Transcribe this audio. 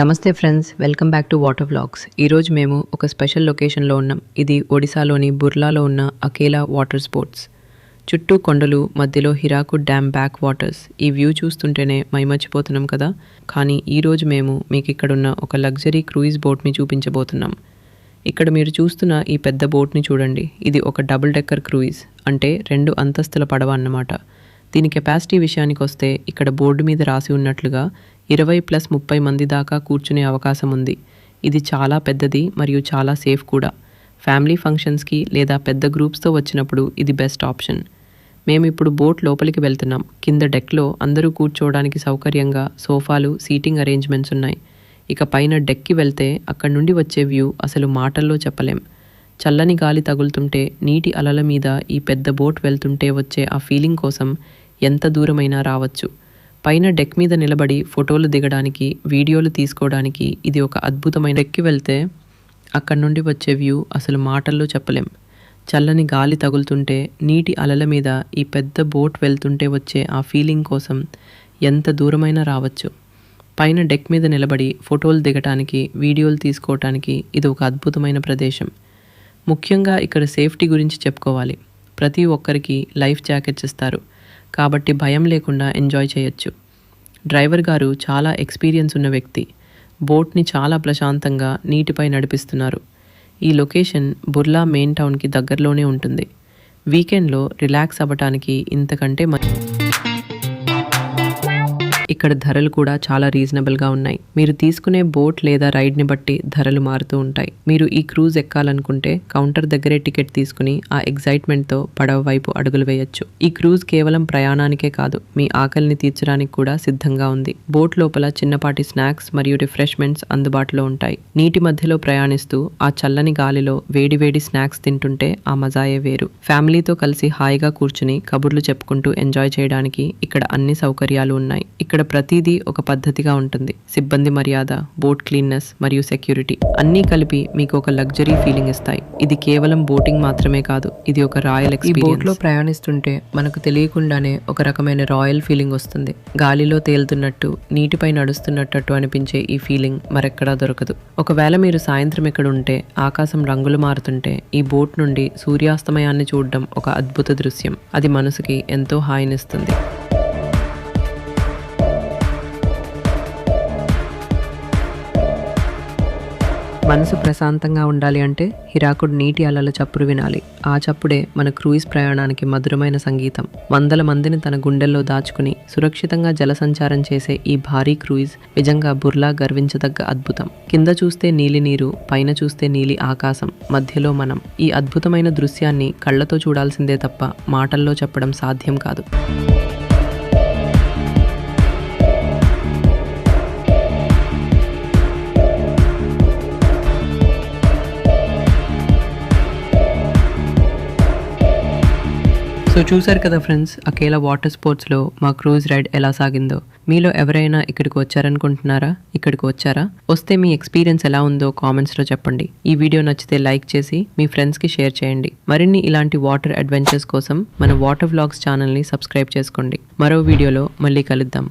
నమస్తే friends welcome back to water vlogs. ఈరోజు మేము ఒక స్పెషల్ లొకేషన్లో ఉన్నాం. ఇది ఒడిశాలోని బుర్లాలో ఉన్న అకేలా వాటర్ స్పోర్ట్స్. చుట్టూ కొండలు మధ్యలో హిరాకుడ్ డ్యామ్ బ్యాక్ వాటర్స్. ఈ వ్యూ చూస్తుంటేనే మైమర్చిపోతున్నాం కదా? కానీ ఈరోజు మేము మీకు ఇక్కడున్న ఒక లగ్జరీ క్రూయిజ్ బోట్ని చూపించబోతున్నాం. ఇక్కడ మీరు చూస్తున్న ఈ పెద్ద బోట్ని చూడండి. ఇది ఒక డబుల్ డెక్కర్ క్రూయిజ్ అంటే రెండు అంతస్తుల పడవ అన్నమాట. దీని కెపాసిటీ విషయానికి వస్తే ఇక్కడ బోర్డు మీద రాసి ఉన్నట్లుగా ఇరవై ప్లస్ ముప్పై మంది దాకా కూర్చునే అవకాశం ఉంది. ఇది చాలా పెద్దది మరియు చాలా సేఫ్ కూడా. ఫ్యామిలీ ఫంక్షన్స్కి లేదా పెద్ద గ్రూప్స్తో వచ్చినప్పుడు ఇది బెస్ట్ ఆప్షన్. మేము ఇప్పుడు బోట్ లోపలికి వెళ్తున్నాం. కింద డెక్లో అందరూ కూర్చోవడానికి సౌకర్యంగా సోఫాలు సీటింగ్ అరేంజ్మెంట్స్ ఉన్నాయి. ఇక పైన డెక్కి వెళ్తే అక్కడి నుండి వచ్చే వ్యూ అసలు మాటల్లో చెప్పలేం. చల్లని గాలి తగులుతుంటే నీటి అలల మీద ఈ పెద్ద బోట్ వెళ్తుంటే వచ్చే ఆ ఫీలింగ్ కోసం ఎంత దూరమైనా రావచ్చు. పైన డెక్ మీద నిలబడి ఫోటోలు దిగడానికి వీడియోలు తీసుకోవడానికి ఇది ఒక అద్భుతమైన డెక్కి వెళ్తే అక్కడి నుండి వచ్చే వ్యూ అసలు మాటల్లో చెప్పలేం. చల్లని గాలి తగులుతుంటే నీటి అలల మీద ఈ పెద్ద బోట్ వెళ్తుంటే వచ్చే ఆ ఫీలింగ్ కోసం ఎంత దూరమైనా రావచ్చు. పైన డెక్ మీద నిలబడి ఫోటోలు దిగటానికి వీడియోలు తీసుకోవటానికి ఇది ఒక అద్భుతమైన ప్రదేశం. ముఖ్యంగా ఇక్కడ సేఫ్టీ గురించి చెప్పుకోవాలి. ప్రతి ఒక్కరికి లైఫ్ జాకెట్స్ ఇస్తారు. కాబట్టి భయం లేకుండా ఎంజాయ్ చేయొచ్చు. డ్రైవర్ గారు చాలా ఎక్స్పీరియన్స్ ఉన్న వ్యక్తి. బోట్ని చాలా ప్రశాంతంగా నీటిపై నడిపిస్తున్నారు. ఈ లొకేషన్ బుర్లా మెయిన్ టౌన్కి దగ్గరలోనే ఉంటుంది. వీకెండ్లో రిలాక్స్ అవ్వటానికి ఇంతకంటే మంచి ఇక్కడ ధరలు కూడా చాలా రీజనబుల్గా ఉన్నాయి. మీరు తీసుకునే బోట్ లేదా రైడ్ని బట్టి ధరలు మారుతూ ఉంటాయి. మీరు ఈ క్రూజ్ ఎక్కాలనుకుంటే కౌంటర్ దగ్గరే టికెట్ తీసుకుని ఆ ఎగ్జైట్మెంట్తో పడవ వైపు అడుగులు వేయొచ్చు. ఈ క్రూజ్ కేవలం ప్రయాణానికే కాదు మీ ఆకలిని తీర్చడానికి కూడా సిద్ధంగా ఉంది. బోట్ లోపల చిన్నపాటి స్నాక్స్ మరియు రిఫ్రెష్మెంట్స్ అందుబాటులో ఉంటాయి. నీటి మధ్యలో ప్రయాణిస్తూ ఆ చల్లని గాలిలో వేడివేడి స్నాక్స్ తింటుంటే ఆ మజాయే వేరు. ఫ్యామిలీతో కలిసి హాయిగా కూర్చుని కబుర్లు చెప్పుకుంటూ ఎంజాయ్ చేయడానికి ఇక్కడ అన్ని సౌకర్యాలు ఉన్నాయి. ఇక్కడ ప్రతిదీ ఒక పద్ధతిగా ఉంటుంది. సిబ్బంది మర్యాద బోట్ క్లీన్నెస్ మరియు సెక్యూరిటీ అన్నీ కలిపి మీకు ఒక లగ్జరీ ఫీలింగ్ ఇస్తాయి. ఇది కేవలం బోటింగ్ మాత్రమే కాదు ఇది ఒక రాయల్ ఈ బోట్లో ప్రయాణిస్తుంటే మనకు తెలియకుండానే ఒక రకమైన రాయల్ ఫీలింగ్ వస్తుంది. గాలిలో తేలుతున్నట్టు నీటిపై నడుస్తున్నట్టు అనిపించే ఈ ఫీలింగ్ మరెక్కడా దొరకదు. ఒకవేళ మీరు సాయంత్రం ఇక్కడ ఉంటే ఆకాశం రంగులు మారుతుంటే ఈ బోట్ నుండి సూర్యాస్తమయాన్ని చూడడం ఒక అద్భుత దృశ్యం. అది మనసుకి ఎంతో హాయినిస్తుంది. మనసు ప్రశాంతంగా ఉండాలి అంటే హిరాకుడ్ నీటి అలల చప్పుడు వినాలి. ఆ చప్పుడే మన క్రూయిజ్ ప్రయాణానికి మధురమైన సంగీతం. వందల మందిని తన గుండెల్లో దాచుకుని సురక్షితంగా జలసంచారం చేసే ఈ భారీ క్రూయిజ్ నిజంగా బుర్లా గర్వించదగ్గ అద్భుతం. కింద చూస్తే నీలి నీరు పైన చూస్తే నీలి ఆకాశం మధ్యలో మనం. ఈ అద్భుతమైన దృశ్యాన్ని కళ్ళతో చూడాల్సిందే తప్ప మాటల్లో చెప్పడం సాధ్యం కాదు. సో చూసారు కదా ఫ్రెండ్స్ అకేలా వాటర్ స్పోర్ట్స్లో మా క్రూజ్ రైడ్ ఎలా సాగిందో. మీలో ఎవరైనా ఇక్కడికి వచ్చారనుకుంటున్నారా? ఇక్కడికి వచ్చారా? వస్తే మీ ఎక్స్పీరియన్స్ ఎలా ఉందో కామెంట్స్లో చెప్పండి. ఈ వీడియో నచ్చితే లైక్ చేసి మీ ఫ్రెండ్స్కి షేర్ చేయండి. మరిన్ని ఇలాంటి వాటర్ అడ్వెంచర్స్ కోసం మన వాటర్ వ్లాగ్స్ ఛానల్ని సబ్స్క్రైబ్ చేసుకోండి. మరో వీడియోలో మళ్ళీ కలుద్దాం.